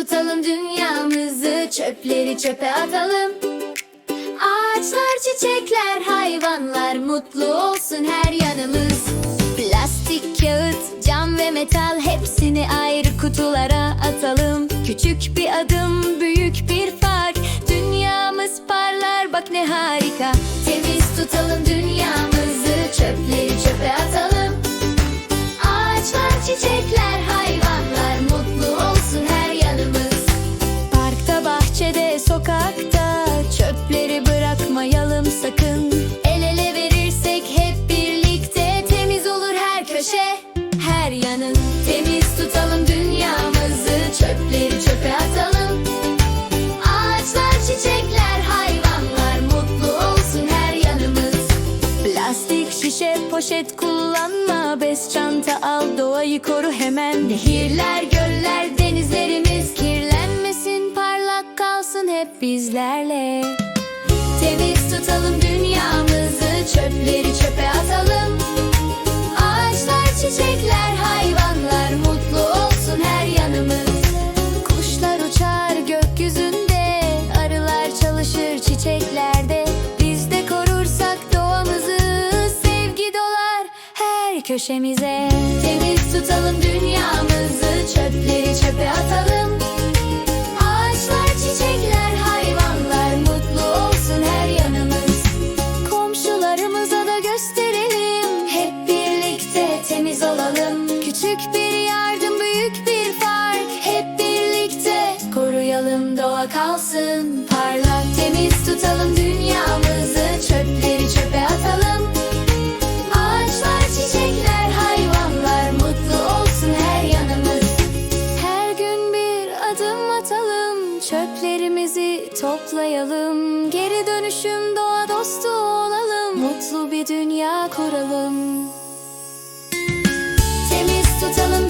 tutalım dünyamızı Çöpleri çöpe atalım. Ağaçlar, çiçekler, hayvanlar Mutlu olsun her yanımız. Plastik, kağıt, cam ve metal Hepsini ayrı kutulara atalım. Küçük bir adım, büyük bir fark. Dünyamız parlar bak ne harika. Temiz tutalım dünyamızı Çöpleri çöpe atalım. Ağaçlar, çiçekler, hayvanlar köşe, her yanın. Temiz tutalım dünyamızı. Çöpleri çöpe atalım. Ağaçlar, çiçekler, hayvanlar Mutlu olsun her yanımız. Plastik şişe poşet kullanma. Bez çanta al doğayı koru hemen. Nehirler göller denizlerimiz Kirlenmesin. Parlak kalsın hep bizlerle. Temiz tutalım dünyamızı. Çöpleri çöpe atalım köşemize. Temiz tutalım dünyamızı Çöpleri çöpe atalım. Ağaçlar, çiçekler, hayvanlar Mutlu olsun her yanımız. Komşularımıza da gösterelim Hep birlikte temiz olalım. Küçük bir yardım büyük bir fark Hep birlikte koruyalım doğa kalsın Çöplerimizi toplayalım Geri dönüşüm doğa dostu olalım Mutlu bir dünya kuralım. Temiz tutalım